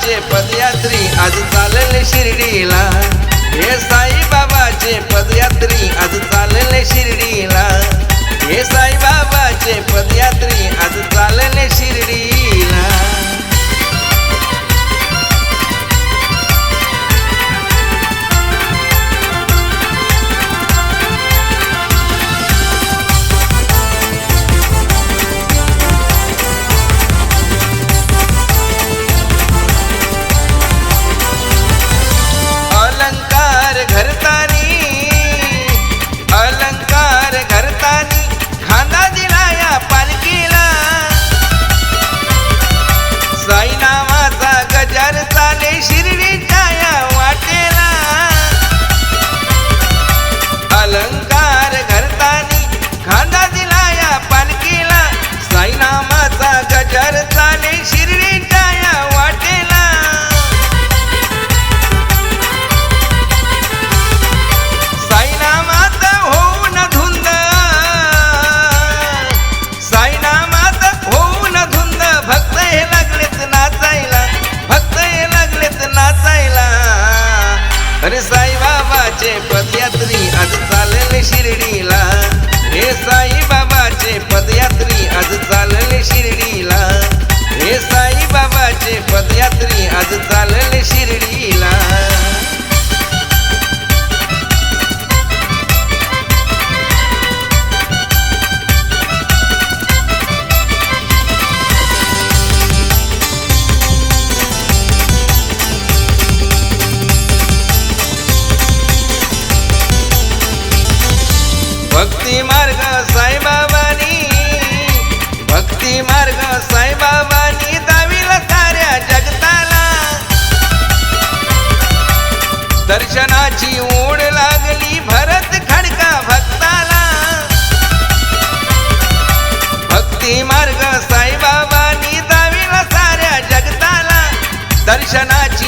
बाबाचे पदयात्री आज चालले शिर्डीला. हे साई बाबाचे पदयात्री आज चालले शिर्डीला.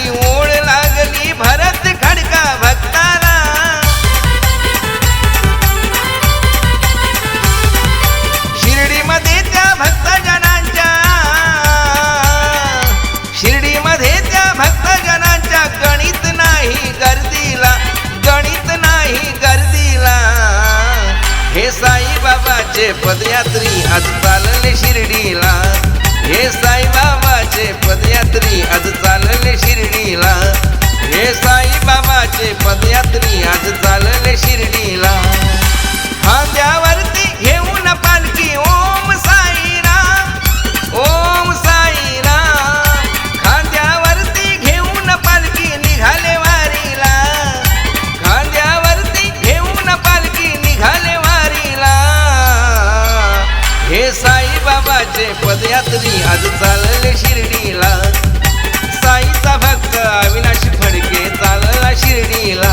ओळ लागली भरत खडका भक्ताला. शिर्डीमध्ये त्या शिर्डीमध्ये त्या गणित नाही गर्दीला गणित नाही गर्दीला. हे साईबाबाचे पदयात्री आज चालले शिर्डीला. हे साईबाबाचे पदयात्री आज चालले शिर्डीला. हे साईबाबाचे पदयात्री आज चालले शिर्डीला. बाबाचे पदयात्री आज चालले शिर्डीला. साईचा भक्त अविनाशी फडके चालला शिर्डीला.